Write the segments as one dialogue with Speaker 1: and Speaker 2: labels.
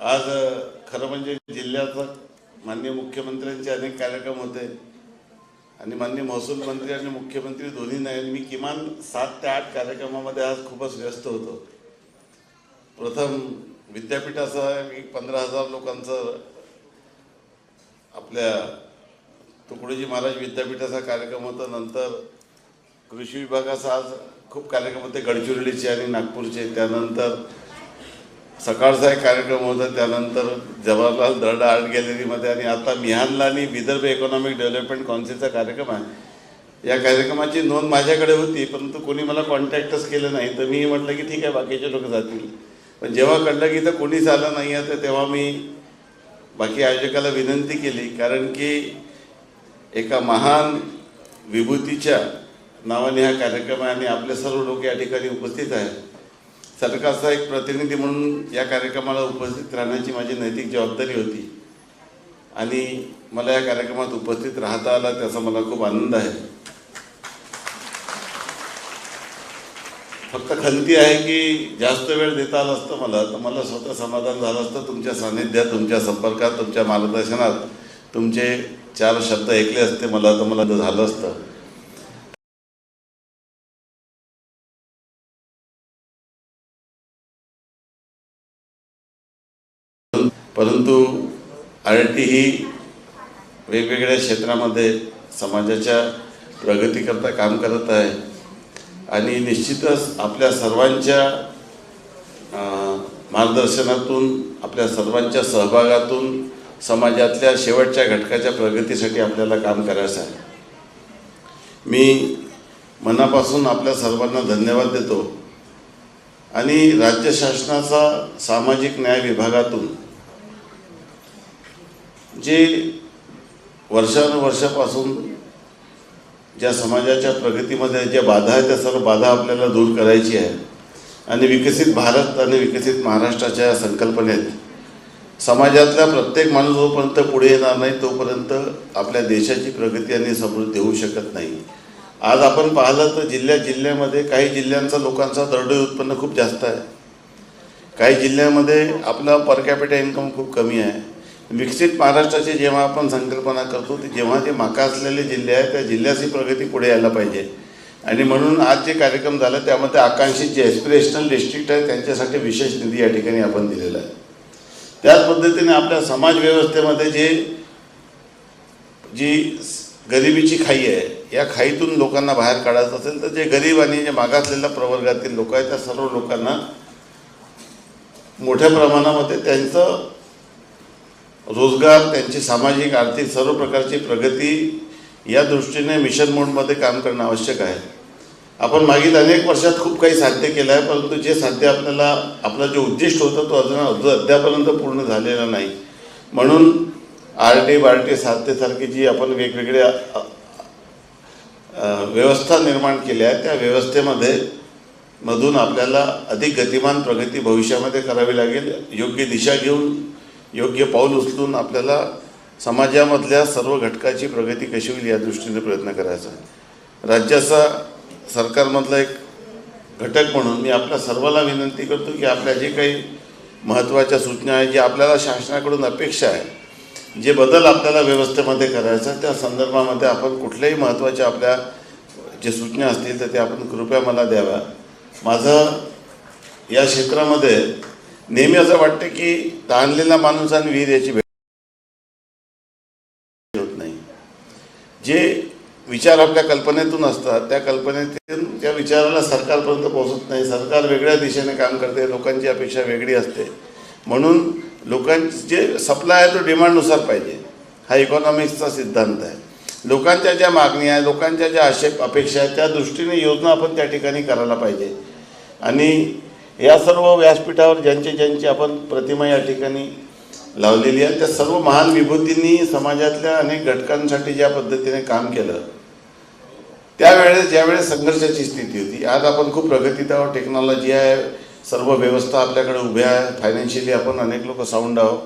Speaker 1: आज खरं म्हणजे जिल्ह्याचा माननीय मुख्यमंत्र्यांचे अनेक कार्यक्रम होते. आणि माननीय महसूल मंत्री आणि मुख्यमंत्री दोन्ही नाही मी किमान सात ते आठ कार्यक्रमामध्ये आज खूपच व्यस्त होतो. प्रथम विद्यापीठाचं एक पंधरा हजार लोकांचं आपल्या तुकडोजी महाराज विद्यापीठाचा कार्यक्रम होता. नंतर कृषी विभागाचा आज खूप कार्यक्रम होते गडचिरोलीचे आणि नागपूरचे. त्यानंतर सकाळचा एक कार्यक्रम होता त्यानंतर जवाहरलाल दर्डा आर्ट गॅलरीमध्ये आणि आता मिहानला आणि विदर्भ इकॉनॉमिक डेव्हलपमेंट काउन्सिलचा कार्यक्रम आहे. या कार्यक्रमाची नोंद माझ्याकडे होती परंतु कोणी मला कॉन्टॅक्टच केलं नाही. तर मी म्हटलं की ठीक आहे बाकीचे लोक जातील. पण जेव्हा कळलं की इथं कोणीच आलं नाही आहे तर तेव्हा मी बाकी आयोजकाला विनंती केली. कारण की एका महान विभूतीच्या नावाने हा कार्यक्रम आहे आणि आपले सर्व लोक या ठिकाणी उपस्थित आहेत. सरकारचा एक प्रतिनिधी म्हणून या कार्यक्रमाला उपस्थित राहण्याची माझी नैतिक जबाबदारी होती. आणि मला या कार्यक्रमात उपस्थित राहता आला त्याचा मला खूप आनंद आहे. फक्त खंती आहे की जास्त वेळ देता आला असतं मला तर मला स्वतः समाधान झालं असतं. तुमच्या सानिध्यात तुमच्या संपर्कात तुमच्या मार्गदर्शनात तुमचे चार शब्द ऐकले असते मला तर मला झालं असतं. परंतु आय टी ही वेगवेगळ्या क्षेत्रामध्ये समाजाच्या प्रगतीकरता काम करत आहे. आणि निश्चितच आपल्या सर्वांच्या मार्गदर्शनातून आपल्या सर्वांच्या सहभागातून समाजातल्या शेवटच्या घटकाच्या प्रगतीसाठी आपल्याला काम करायचं आहे. मी मनापासून आपल्या सर्वांना धन्यवाद देतो. आणि राज्य शासनाचा सामाजिक न्याय विभागातून जे वर्षानुवर्षापासून ज्या समाजाच्या प्रगतीमध्ये ज्या बाधा आहेत त्या सर्व बाधा आपल्याला दूर करायची आहे. आणि विकसित भारत आणि विकसित महाराष्ट्राच्या संकल्पनेत समाजातला प्रत्येक माणूस जोपर्यंत पुढे येणार नाही तोपर्यंत आपल्या देशाची प्रगती आणि समृद्धी होऊ शकत नाही. आज आपण पाहिलं तर जिल्ह्या जिल्ह्यामध्ये काही जिल्ह्यांचा लोकांचा दरडोई उत्पन्न खूप जास्त आहे. काही जिल्ह्यामध्ये आपला पर कॅपिटा इन्कम खूप कमी आहे. विकसित महाराष्ट्राची जेव्हा आपण संकल्पना करतो ती जेव्हा जे मागासलेले जिल्हे आहेत त्या जिल्ह्याची प्रगती पुढे यायला पाहिजे. आणि म्हणून आज जे कार्यक्रम झाला त्यामध्ये आकांक्षित जे एस्पिरेशनल डिस्ट्रिक्ट आहे त्यांच्यासाठी विशेष निधी या ठिकाणी आपण दिलेला आहे. त्याच पद्धतीने आपल्या समाजव्यवस्थेमध्ये जे जी गरिबीची खाई आहे या खाईतून लोकांना बाहेर काढायचं असेल तर जे गरीब आणि जे मागासलेल्या प्रवर्गातील लोक आहेत त्या सर्व लोकांना मोठ्या प्रमाणामध्ये त्यांचं रोजगार त्यांची सामाजिक आर्थिक सर्व प्रकारची प्रगती या दृष्टीने मिशन मोडमध्ये काम करणं आवश्यक आहे. आपण मागील अनेक वर्षात खूप काही साध्य केलं आहे परंतु जे साध्य आपल्याला आपला जो उद्दिष्ट होता तो अजून अजून अद्यापर्यंत पूर्ण झालेला नाही. म्हणून आर टी बार टी साध्यसारखी जी आपण वेगवेगळ्या व्यवस्था निर्माण केल्या आहेत त्या व्यवस्थेमध्ये मधून आपल्याला अधिक गतिमान प्रगती भविष्यामध्ये करावी लागेल योग्य दिशा घेऊन योग्य पाऊल उचलून आपल्याला समाजामधल्या सर्व घटकाची प्रगती कशी होईल या दृष्टीने प्रयत्न करायचा आहे. राज्याचा सरकारमधला एक घटक म्हणून मी आपल्या सर्वांना विनंती करतो की आपल्या जे काही महत्त्वाच्या सूचना आहेत जे आपल्याला शासनाकडून अपेक्षा आहे जे बदल आपल्याला व्यवस्थेमध्ये करायचा त्या संदर्भामध्ये आपण कुठल्याही महत्त्वाच्या आपल्या जे सूचना असतील तर ते आपण कृपया मला द्याव्या. माझं या क्षेत्रामध्ये नेहमी असं वाटतं की ताणलेला माणूस आणि वीर याची भेट होत नाही. जे विचार आपल्या कल्पनेतून असतात त्या कल्पनेतून त्या विचाराला सरकारपर्यंत पोहोचत नाही. सरकार वेगळ्या दिशेने काम करते लोकांची अपेक्षा वेगळी असते. म्हणून लोकांची जे सप्लाय आहे तो डिमांडनुसार पाहिजे. हा इकॉनॉमिक्सचा सिद्धांत आहे. लोकांच्या ज्या मागण्या आहे लोकांच्या ज्या आशेप अपेक्षा आहेत त्या दृष्टीने योजना आपण त्या ठिकाणी करायला पाहिजे. आणि या सर्व व्यासपीठावर ज्यांचे ज्यांची आपण प्रतिमा या ठिकाणी लावलेली आहे त्या सर्व महान विभूतींनी समाजातल्या अनेक घटकांसाठी ज्या पद्धतीने काम केलं त्यावेळेस ज्यावेळेस संघर्षाची स्थिती होती आज आपण खूप प्रगतीत आहोत टेक्नॉलॉजी आहे सर्व व्यवस्था आपल्याकडे उभ्या आहे फायनान्शियली आपण अनेक लोक साऊंड आहोत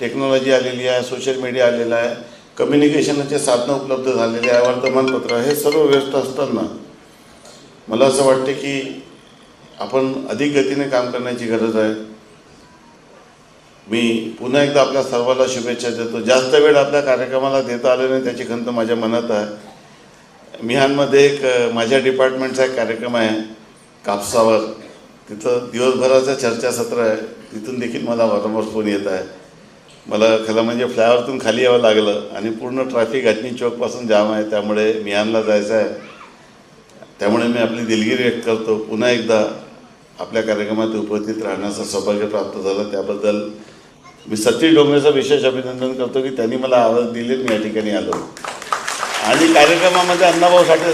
Speaker 1: टेक्नॉलॉजी आलेली आहे सोशल मीडिया आलेला आहे कम्युनिकेशनचे साधनं उपलब्ध झालेले आहे वर्तमानपत्र हे सर्व व्यवस्था असताना मला असं वाटते की आपण अधिक गतीने काम करण्याची गरज आहे. मी पुन्हा एकदा आपल्या सर्वांना शुभेच्छा देतो. जास्त वेळ आपल्या कार्यक्रमाला देता आले नाही त्याची खंत माझ्या मनात आहे. मिहानमध्ये एक माझ्या डिपार्टमेंटचा एक कार्यक्रम आहे कापसावर. तिथं दिवसभराचं चर्चासत्र आहे. तिथून देखील मला वारंवार फोन येत आहे. मला खरं म्हणजे फ्लायओव्हरतून खाली यावं लागलं आणि पूर्ण ट्रॅफिक अजनी चौकपासून जाम आहे. त्यामुळे मिहानला जायचं आहे. त्यामुळे मी आपली दिलगिरी व्यक्त करतो. पुन्हा एकदा आपल्या कार्यक्रमात उपस्थित राहण्याचं सौभाग्य प्राप्त झालं. त्याबद्दल मी सतीश डोंगरेचं विशेष अभिनंदन करतो की त्यांनी मला आवाज दिले. मी या ठिकाणी आलो. आणि कार्यक्रमामध्ये अण्णाभाऊ साठे